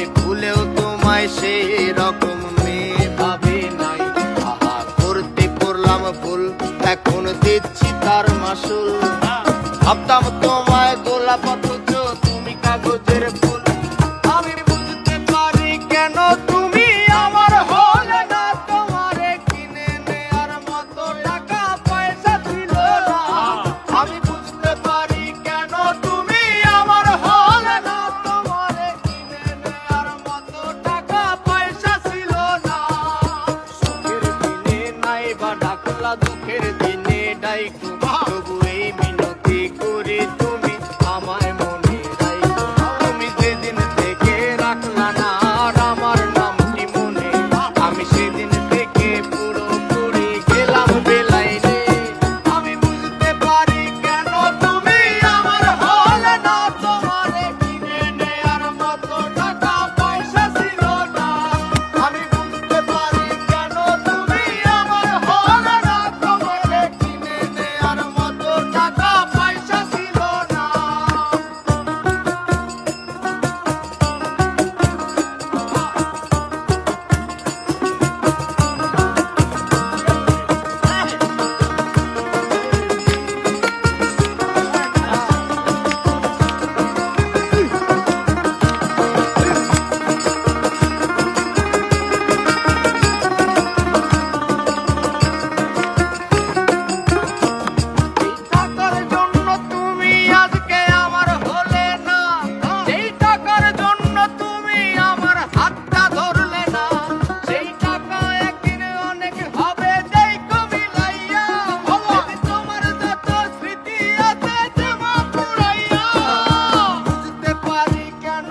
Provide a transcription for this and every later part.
আমি ভুলেও তোমায় সেই রকম মেয়ে ভাবি নাই। আহা করতে করলাম ভুল, এখন দিচ্ছি তার মাসুল। ভাবতাম তোমায় গোলাপ অথচ তুমি কাগজের la dukhir care.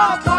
Stop!